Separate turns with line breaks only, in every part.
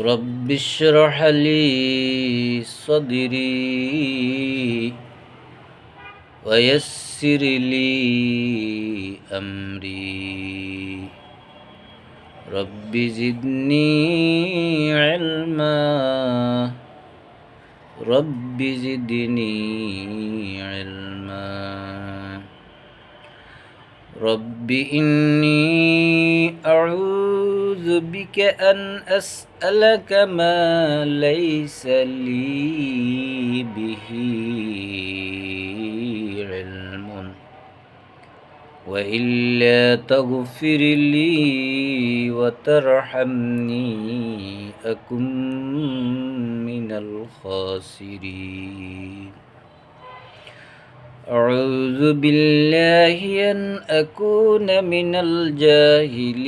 رب اشرح لي صدري ويسر لي أمري. رب زدني علما. رب زدني علما. رب إني أعوذ بك أن أسألك ما ليس لي به علم وإلا تغفر لي وترحمني أكن من الخاسرين. أعوذ بالله أن أكون من الجاهلين.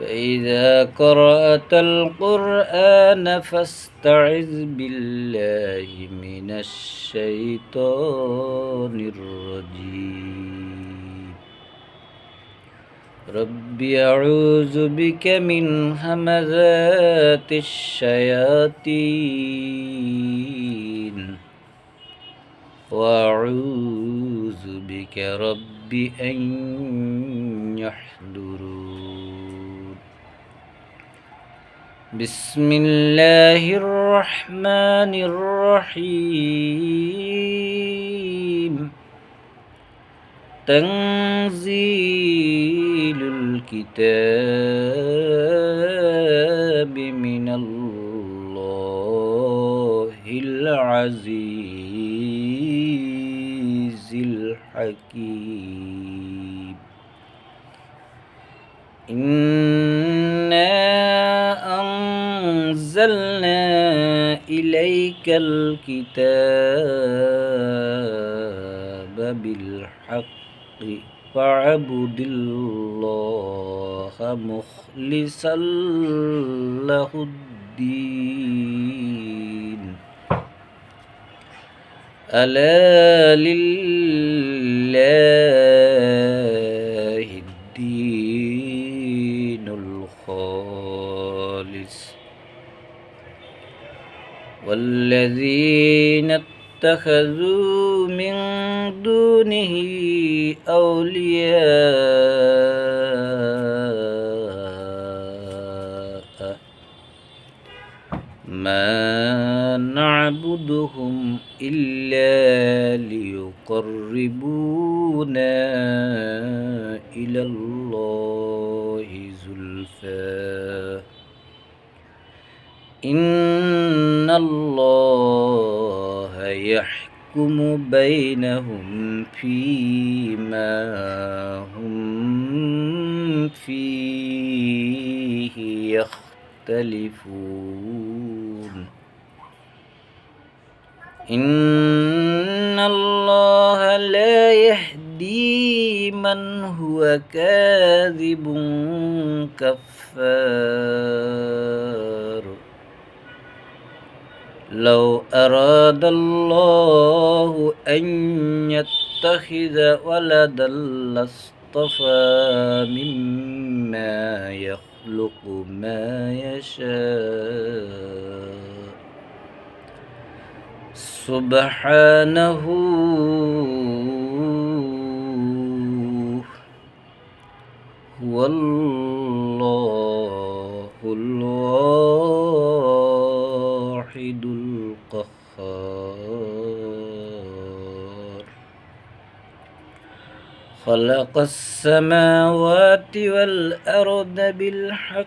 فإذا قرأت القرآن فاستعذ بالله من الشيطان الرجيم. رب أعوذ بك من همزات الشياطين. وأعوذ بك رب أن يحضرون. بسم الله الرحمن الرحيم. تنزيل الكتاب من الله العزيز الحكيم. إنا أنزلنا إليك الكتاب بالحق فاعبد الله مخلصا له الدين. ألا لله الدين الخالص. والذين اتخذوا من دونه أولياء. ما نعبدهم إلا ليقربونا إلى الله زلفى. إن الله يحكم بينهم فيما هم فيه يختلفون. إن الله لا يهدي من هو كاذب كفار. لو أراد الله أن يتخذ ولدا لاصطفى مما يخلق ما يشاء. سبحانه هو الله الواحد خلق السماوات والأرض بالحق.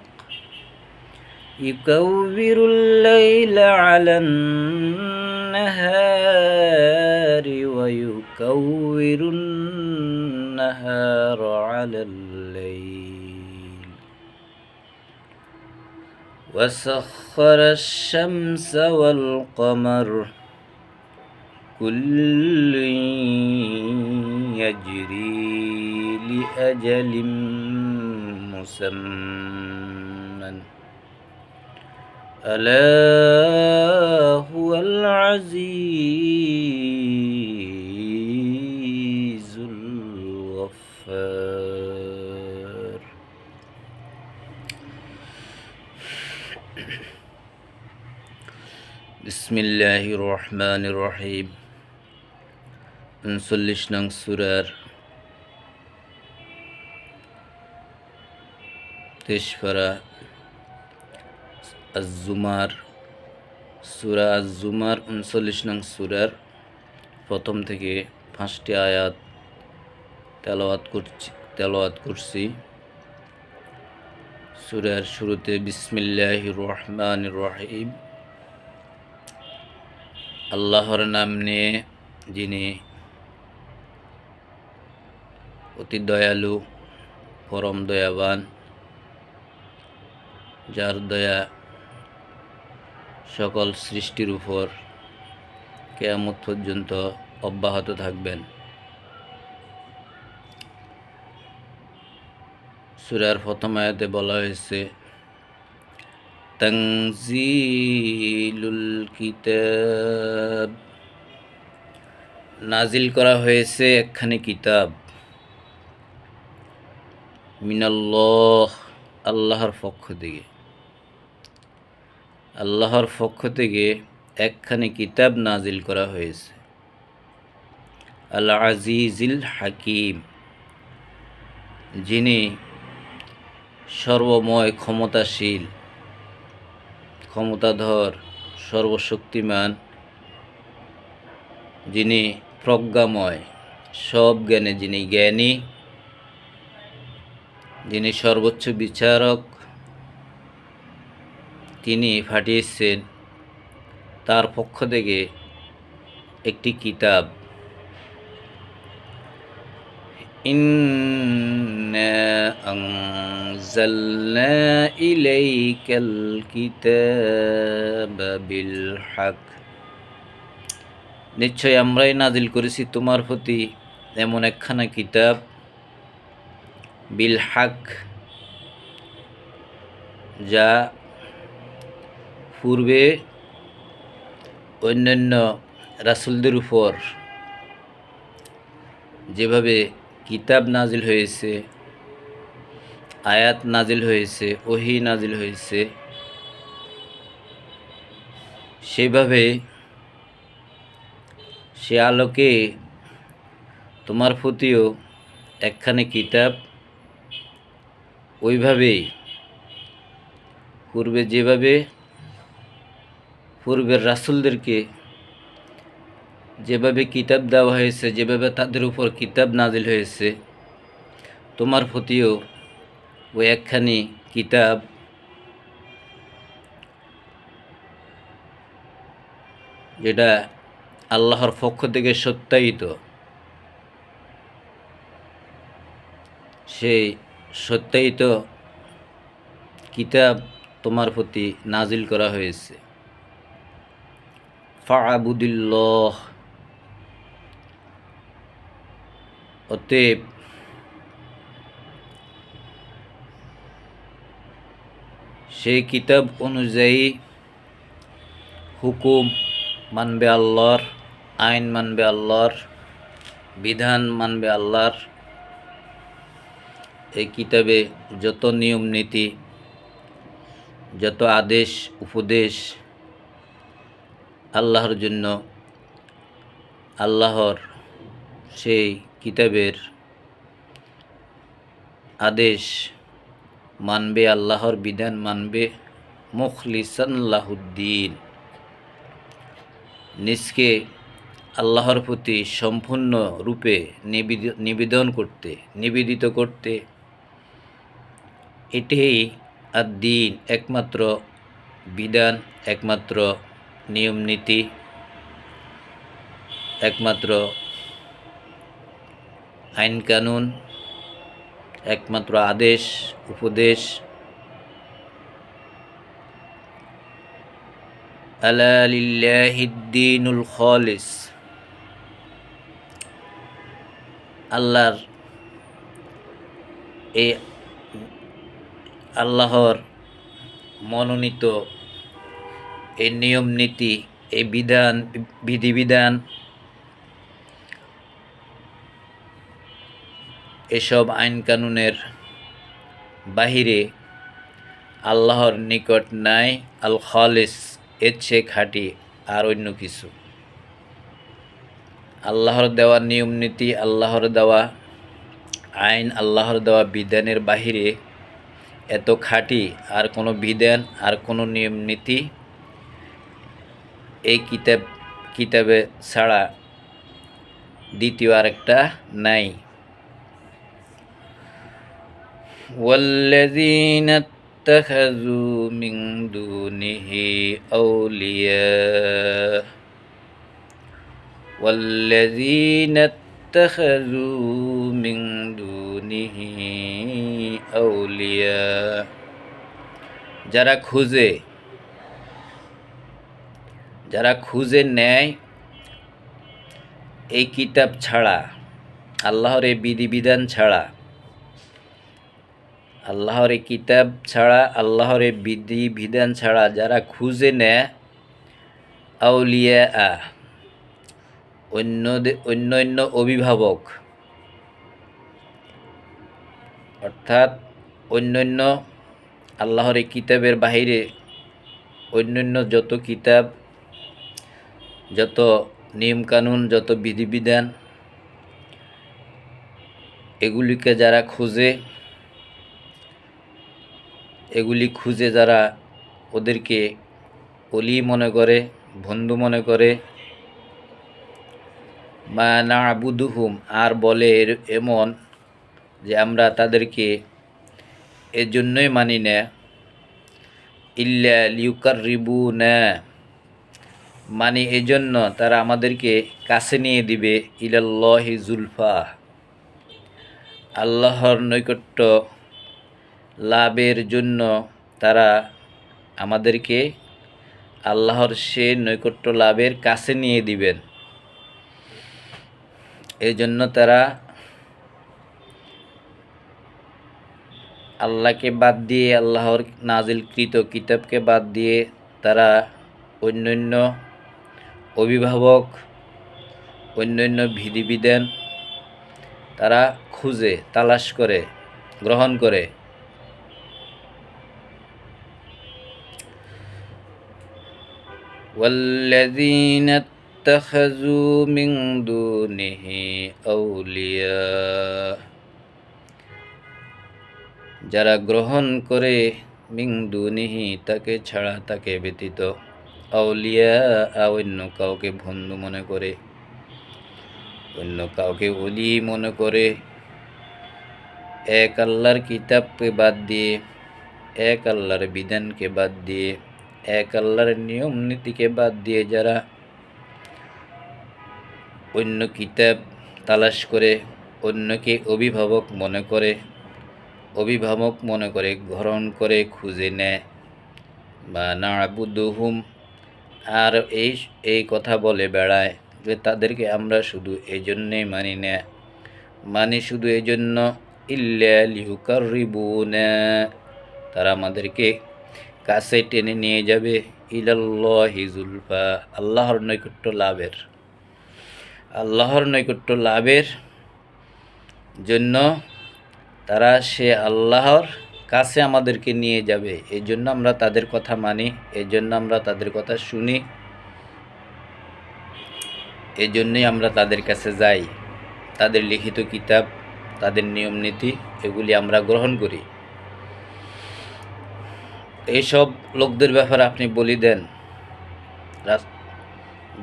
يكور الليل على النهار ويكور النهار على الليل. وسخر الشمس والقمر كل يجري لأجل مسمى. ألا هو العزيز الغفار. بسم الله الرحمن الرحيم. উনচল্লিশ নং সুরার তেসফারা আজুমার সুরা আজুমার উনচল্লিশ নং সুরার প্রথম থেকে পাঁচটি আয়াত তেলাওয়াত করছি তেলাওয়াত করছি। সুরার শুরুতে বিসমিল্লাহ রহমান রহিম। আল্লাহর নাম নিয়ে যিনি অতি দয়ালু, পরম দয়াবান, যার দয়া সকল সৃষ্টির উপর কেয়ামত পর্যন্ত অব্যাহত থাকবেন। সুরার প্রথম আয়াতে বলা হয়েছে তংজিলুল কিতাব নাজিল করা হয়েছে একখানি কিতাব। মিনাল্লাহ, আল্লাহর পক্ষ থেকে। আল্লাহর পক্ষ থেকে একখানি কিতাব নাজিল করা হয়েছে। আল আজিজিল হাকিম, যিনি সর্বময় ক্ষমতাশীল, ক্ষমতাধর, সর্বশক্তিমান, যিনি প্রজ্ঞাময়, সব জ্ঞানে যিনি জ্ঞানী যিনি সর্বোচ্চ বিচারক তিনি ফাটিয়েছেন তার পক্ষ থেকে একটি কিতাব إنا أنزلنا إليك الكتاب بالحق নিশ্চয় আমরাই নাজিল করেছি তোমার প্রতি এমন একখানা কিতাব বিল হাক যা পূর্বে অন্যান্য রাসুলদের উপর যেভাবে কিতাব নাজিল হয়েছে, আয়াত নাজিল হয়েছে, ওহি নাজিল হয়েছে, সেভাবে সে আলোকে তোমার প্রতিও একখানে কিতাব ওইভাবেই। পূর্বে যেভাবে পূর্বের রাসুলদেরকে যেভাবে কিতাব দেওয়া হয়েছে, যেভাবে তাদের উপর কিতাব নাজিল হয়েছে, তোমার প্রতিও ওই একখানি কিতাব যেটা আল্লাহর পক্ষ থেকে সত্যায়িত, সেই সত্যায়িত কিতাব তোমার প্রতি নাজিল করা হয়েছে। ফাবুদুল্লাহ অতএব সেই কিতাব অনুযায়ী হুকুম মানবে আল্লাহর, আইন মানবে আল্লাহর, বিধান মানবে আল্লাহর এই কিতাবে যত নিয়ম নীতি, যত আদেশ, উপদেশ আল্লাহর জন্য, আল্লাহর সেই কিতাবের আদেশ মানবে, আল্লাহর বিধান মানবে মুখলিসাল্লাহুদ্দিন নিজকে আল্লাহর প্রতি সম্পূর্ণ রূপে নিবেদন করতে, নিবেদিত করতে এটাই দিন একমাত্র বিধান, একমাত্র নিয়ম নীতি একমাত্র আইন কানুন একমাত্র আদেশ, উপদেশ। আলালিল্লাহিদ্দিনুল খলিস। আল্লাহর এই আল্লাহর মনোনীত এই নিয়ম নীতি, এই বিধান বিধিবিধান এসব আইন কানুনের বাহিরে আল্লাহর নিকট নাই আল খালিস এর চেয়ে খাঁটি আর অন্য কিছু। আল্লাহর দেওয়া নিয়ম নীতি, আল্লাহর দেওয়া আইন, আল্লাহর দেওয়া বিধানের বাহিরে এত খাঁটি আর কোনো বিধান আর কোনো নিয়ম নীতি এই কিতাব কিতাবে ছাড়া দ্বিতীয় আরেকটা নাই والذين اتخذوا من دونه أولياء والذين اتخذوا من دونه আউলিয়া, যারা খুঁজে যারা খুঁজে নেয় এই কিতাব ছাড়া, আল্লাহর এই বিধিবিধান ছাড়া, আল্লাহর এই কিতাব ছাড়া, আল্লাহর এই বিধিবিধান ছাড়া যারা খুঁজে নেয়, আউলিয়া আ অন্য অন্য অন্য অভিভাবক অর্থাৎ অন্যান্য আল্লাহর এই কিতাবের বাহিরে অন্যান্য যত কিতাব, যত নিয়মকানুন, যত বিধিবিধান, এগুলিকে যারা খুঁজে, এগুলি খুঁজে যারা ওদেরকে অলি মনে করে, বন্ধু মনে করে, মা না আবুদুহুম, আর বলে এমন যে আমরা তাদেরকে এর জন্যই মানি না, ইল্লা লিউকার রিবু না মানে এজন্য তারা আমাদেরকে কাছে নিয়ে দিবে, ইলাল্লাহি জুলফা। আল্লাহর নৈকট্য লাভের জন্য তারা আমাদেরকে আল্লাহর সে নৈকট্য লাভের কাছে নিয়ে দিবেন। এই জন্য তারা আল্লাহকে বাদ দিয়ে আল্লাহর নাজিলকৃত কিতাবকে বাদ দিয়ে তারা অন্যান্য অভিভাবক অন্যান্য বিধিবিধান তারা খুঁজে তালাশ করে গ্রহণ করে والذين اتخذوا من دونه أولياء যারা গ্রহণ করে মিং দুনিহি, তাকে ছাড়া তাকে ব্যতীত আউলিয়া অন্য কাউকে বন্ধু মনে করে, অন্য কাউকে অলি মনে করে। এক আল্লাহর কিতাবকে বাদ দিয়ে, এক আল্লাহর বিধানকে বাদ দিয়ে, এক আল্লাহর নিয়ম নীতিকে বাদ দিয়ে যারা অন্য কিতাব তালাশ করে, অন্যকে অভিভাবক মনে করে অভিভাবক মনে করে গ্রহণ করে খুঁজে নেয় বা নাড়াবুদ্দুহুম আর এই এই কথা বলে বেড়ায় যে তাদেরকে আমরা শুধু এই জন্যেই মানি না, মানি শুধু এই জন্য ইল্লা লিহুকার রিবুনা তারা আমাদেরকে কাছে টেনে নিয়ে যাবে, ইলাল্লাহি জুলফা, আল্লাহর নৈকট্য লাভের। আল্লাহর নৈকট্য লাভের জন্য তারা সে আল্লাহর কাছে আমাদেরকে নিয়ে যাবে। এই জন্য আমরা তাদের কথা মানি এই জন্য আমরা তাদের কথা শুনি এই জন্যই আমরা তাদের কাছে যাই। তাদের লিখিত কিতাব, তাদের নিয়ম নীতি, এগুলি আমরা গ্রহণ করি। এইসব লোকদের ব্যাপারে আপনি বলি দেন।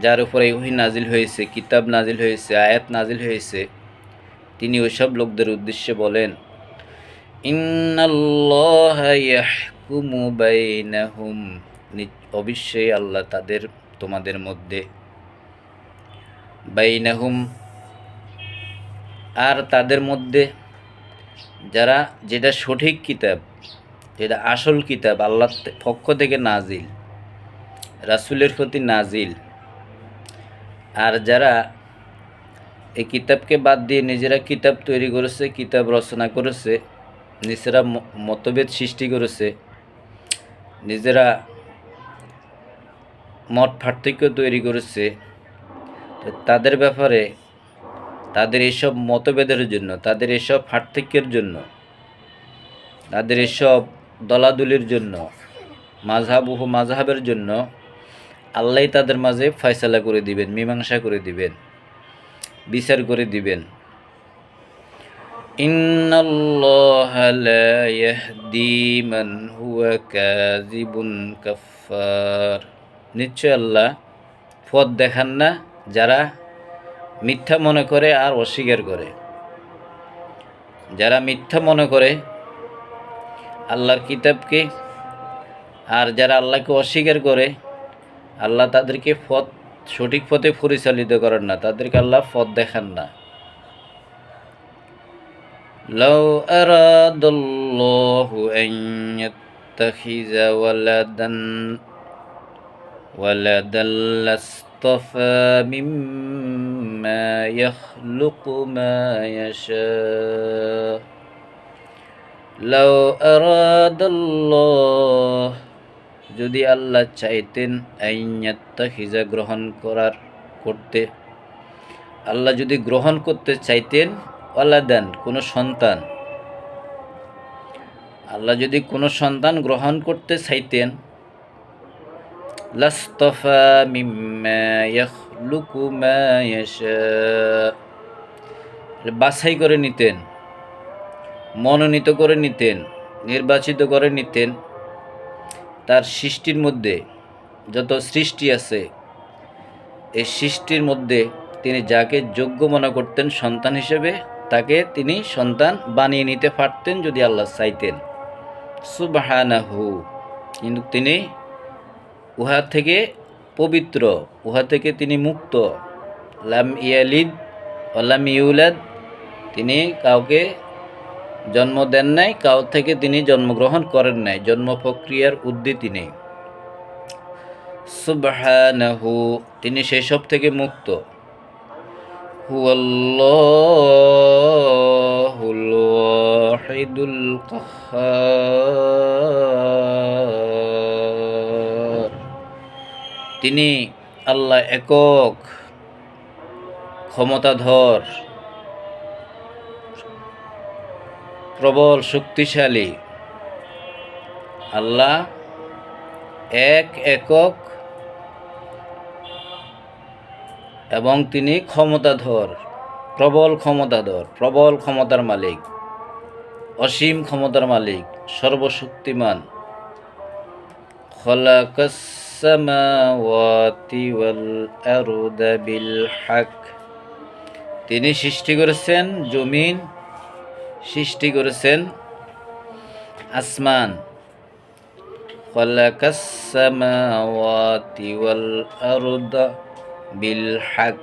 যার উপরে ওহি নাজিল হয়েছে, কিতাব নাজিল হয়েছে, আয়াত নাজিল হয়েছে, তিনি ওইসব লোকদের উদ্দেশ্যে বলেন। অবশ্যই আল্লাহ তাদের, তোমাদের মধ্যে বাইনাহুম আর তাদের মধ্যে যারা, যেটা সঠিক কিতাব, যেটা আসল কিতাব, আল্লাহর তে- পক্ষ থেকে নাজিল, রাসূলের প্রতি নাজিল, আর যারা এই কিতাবকে বাদ দিয়ে নিজেরা কিতাব তৈরি করেছে, কিতাব রচনা করেছে নিজেরা মতভেদ সৃষ্টি করেছে। নিজেরা মত পার্থক্য তৈরি করেছে। তাদের ব্যাপারে তাদের এসব মতভেদের জন্য, তাদের এসব পার্থক্যের জন্য, তাদের এসব দলাদলির জন্য মাঝহাব ও মাঝহাবের জন্য আল্লাহ তাদের মাঝে ফয়সালা করে দিবেন, মীমাংসা করে দিবেন, বিচার করে দিবেন। إن الله لا يهدي من هو كاذب كفار নিশ্চয় আল্লাহ পথ দেখান না যারা মিথ্যা মনে করে আর অস্বীকার করে যারা মিথ্যা মনে করে আল্লাহর কিতাবকে আর যারা আল্লাহকে অস্বীকার করে আল্লাহ তাদেরকে পথ সঠিক পথে পরিচালিত করেন না তাদেরকে আল্লাহ পথ দেখান না لو أراد الله أن يتخذ ولدا ولدا لاصطفى مما يخلق ما يشاء لو أراد الله যদি আল্লাহ চাইতেন আইয়াত্তাখিজা গ্রহণ করার করতে আল্লাহ যদি গ্রহণ করতে চাইতেন ওয়ালাদান, কোনো সন্তান। আল্লাহ যদি কোনো সন্তান গ্রহণ করতে চাইতেন, লাস্তফা বাছাই করে নিতেন, মনোনীত করে নিতেন, নির্বাচিত করে নিতেন। তার সৃষ্টির মধ্যে যত সৃষ্টি আছে, এই সৃষ্টির মধ্যে তিনি যাকে যোগ্য মনে করতেন সন্তান হিসেবে তাকে তিনি সন্তান বানিয়ে নিতে পারতেন যদি আল্লাহ চাইতেন। সুবাহানাহু। কিন্তু তিনি উহা থেকে পবিত্র, উহা থেকে তিনি মুক্ত। লাম ইয়ালিদ অলাম ইউলাদ, তিনি কাউকে জন্ম দেন নাই, কাউ থেকে তিনি জন্মগ্রহণ করেন নাই, জন্ম প্রক্রিয়ার উদ্দীতি নেই। সুবহানাহু, তিনি সেসব থেকে মুক্ত। হুয়াল্লাহুল ওয়াহিদুল কাহ্হার তিনি আল্লাহ একক ক্ষমতাধর প্রবল শক্তিশালী। আল্লাহ এক একক এবং তিনি ক্ষমতাধর, প্রবল ক্ষমতাধর, প্রবল ক্ষমতার মালিক, অসীম ক্ষমতার মালিক, সর্বশক্তিমান। তিনি সৃষ্টি করেছেন জমিন, সৃষ্টি করেছেন আসমান। খলাকাসসামাওয়াতি ওয়াল আরদা বিল হক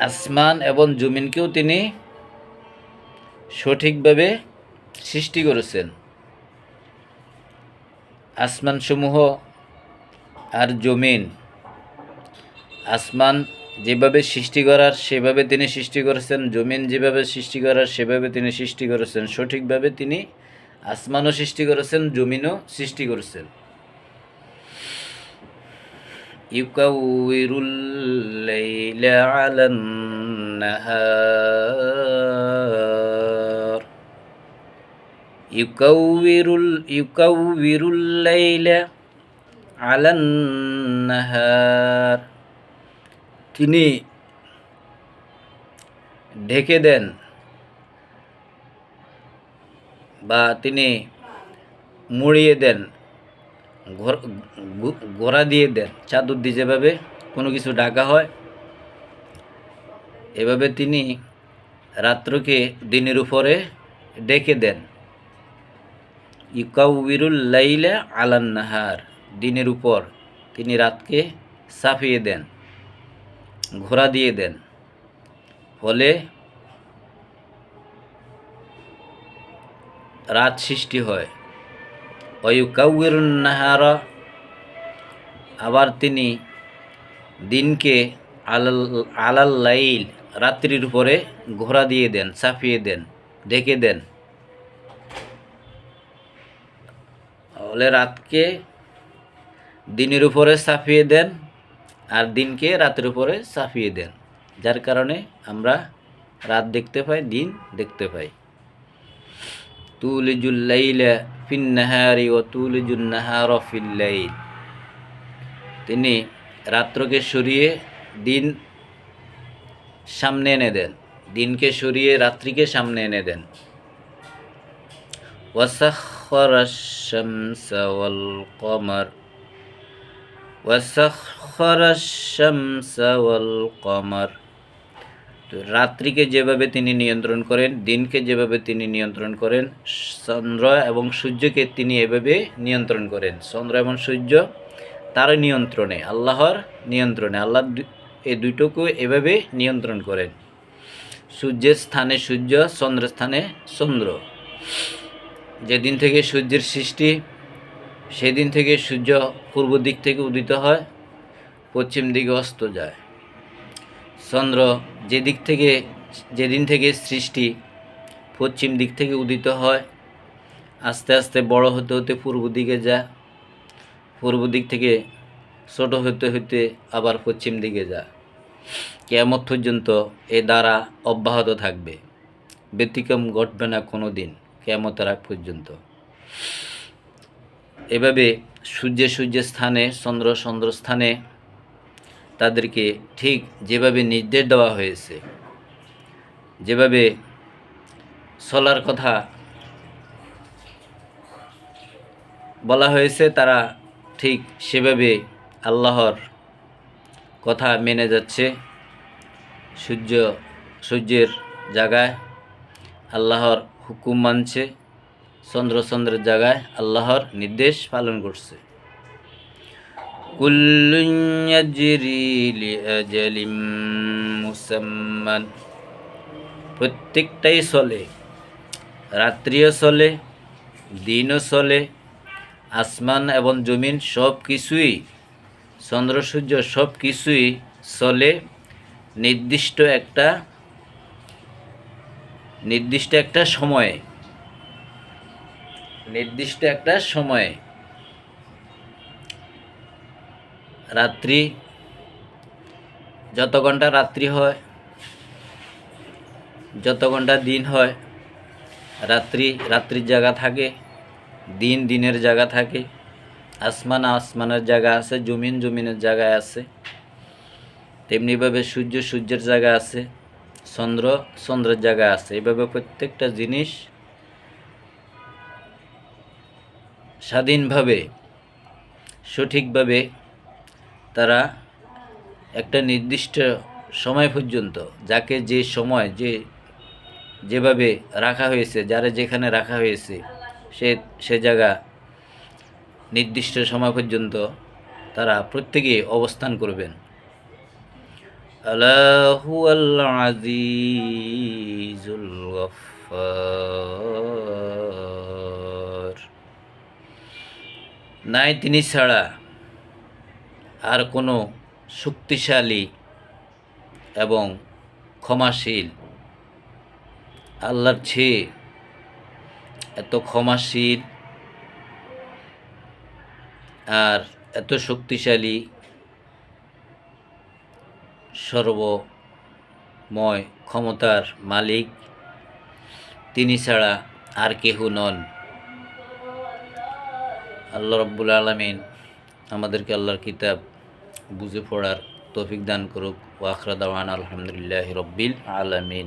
আসমান এবং জমিনকেও তিনি সঠিকভাবে সৃষ্টি করেছেন। আসমানসমূহ আর জমিন, আসমান যেভাবে সৃষ্টি করার, সেভাবে তিনি সৃষ্টি করেছেন, জমিন যেভাবে সৃষ্টি করার, সেভাবে তিনি সৃষ্টি করেছেন, সঠিকভাবে তিনি আসমানও সৃষ্টি করেছেন, জমিনও সৃষ্টি করেছেন। يكور الليل على النهار يكور ال- يكور الليل على النهار তিনি ঢেকে দেন বা তিনি মুড়িয়ে দেন ঘর- গু- গোড়া দিয়ে দেন। চাদর দিয়ে যেভাবে কোনো কিছু ডাকা হয়, এভাবে তিনি রাত্রকে দিনের উপরে ডেকে দেন। ইকাউবিরুল লাইলা আলান নাহার, দিনের উপর তিনি রাতকে সাফিয়ে দেন ঘোরা দিয়ে দেন। ফলে রাত সৃষ্টি হয়। অয়ুকাউরুন নাহারা আবার তিনি দিনকে আলাল আলাল রাত্রির উপরে ঘোরা দিয়ে দেন সাফিয়ে দেন, ঢেকে দেন। তাহলে রাতকে দিনের উপরে সাফিয়ে দেন আর দিনকে রাতের উপরে সাফিয়ে দেন, যার কারণে আমরা রাত দেখতে পাই, দিন দেখতে পাই। তুলিজুল লাইলা ফিন নাহারি ও তুলিজুল নাহার ফিল লাইল তিনি রাত্রকে সরিয়ে দিন সামনে এনে দেন দিনকে সরিয়ে রাত্রিকে সামনে এনে দেন وسخر الشمس والقمر وسخر الشمس والقمر রাত্রিকে যেভাবে তিনি নিয়ন্ত্রণ করেন, দিনকে যেভাবে তিনি নিয়ন্ত্রণ করেন, চন্দ্র এবং সূর্যকে তিনি এভাবে নিয়ন্ত্রণ করেন। চন্দ্র এবং সূর্য তার নিয়ন্ত্রণে, আল্লাহর নিয়ন্ত্রণে, আল্লাহ এই দুটোকে এভাবে নিয়ন্ত্রণ করেন। সূর্যের স্থানে সূর্য, চন্দ্রের স্থানে চন্দ্র। যেদিন থেকে সূর্যের সৃষ্টি, সেদিন থেকে সূর্য পূর্ব দিক থেকে উদিত হয়, পশ্চিম দিকে অস্ত যায়। চন্দ্র যে দিক থেকে, যেদিন থেকে সৃষ্টি পশ্চিম দিক থেকে উদিত হয়, আস্তে আস্তে বড় হতে হতে পূর্ব দিকে যায়, পূর্ব দিক থেকে ছোট হতে হতে আবার পশ্চিম দিকে যায়। কেয়ামত পর্যন্ত এ দ্বারা অব্যাহত থাকবে। ব্যতিক্রম ঘটবে না কোনো দিন কেয়ামতের আগ পর্যন্ত। এভাবে সূর্যের সূর্যের স্থানে, চন্দ্র চন্দ্র স্থানে তাদেরকে ঠিক যেভাবে নির্দেশ দেওয়া হয়েছে, যেভাবে চলার কথা বলা হয়েছে, তারা ঠিক সেভাবে আল্লাহর কথা মেনে যাচ্ছে। সূর্য, সূর্যের জায়গায় আল্লাহর হুকুম মানছে, চন্দ্র চন্দ্রের জায়গায় আল্লাহর নির্দেশ পালন করছে। কুল্লুন ইয়াজরি লিআজালিম মুসাম্মান। প্রত্যেকটাই চলে, রাত্রিও চলে, দিনও চলে, আসমান এবং জমিন সব কিছুই, চন্দ্র, সূর্য সব কিছুই চলে। নির্দিষ্ট একটা নির্দিষ্ট একটা সময়ে, নির্দিষ্ট একটা সময়ে। রাত্রি, যত ঘণ্টা রাত্রি হয়, যত ঘণ্টা দিন হয়, রাত্রি, রাত্রির জায়গা থাকে, দিন দিনের জায়গা থাকে, আসমান আসমানের জায়গা আছে, জমিন জমিনের জায়গায় আছে, তেমনিভাবে সূর্য সূর্যের জায়গা আছে, চন্দ্র চন্দ্রের জায়গা আছে। এভাবে প্রত্যেকটা জিনিস স্বাধীনভাবে, সঠিকভাবে তারা একটা নির্দিষ্ট সময় পর্যন্ত, যাকে যে সময়, যে, যেভাবে রাখা হয়েছে, যারা যেখানে রাখা হয়েছে, সে সে জায়গা নির্দিষ্ট সময় পর্যন্ত তারা প্রত্যেকে অবস্থান করবেন। আল্লাহু আজিজুল নাই তিনি ছাড়া আর কোনো শক্তিশালী এবং ক্ষমাশীল। আল্লাহর চেয়ে এত ক্ষমাশীল আর এত শক্তিশালী সর্বময় ক্ষমতার মালিক তিনি ছাড়া আর কেহ নন। আল্লাহ রব্বুল আলমিন আমাদেরকে আল্লাহর কিতাব বুঝে পড়ার তৌফিক দান করুক। ওয়াখরা দাওয়ান আলহামদুলিল্লাহ রব্বিল আলমিন।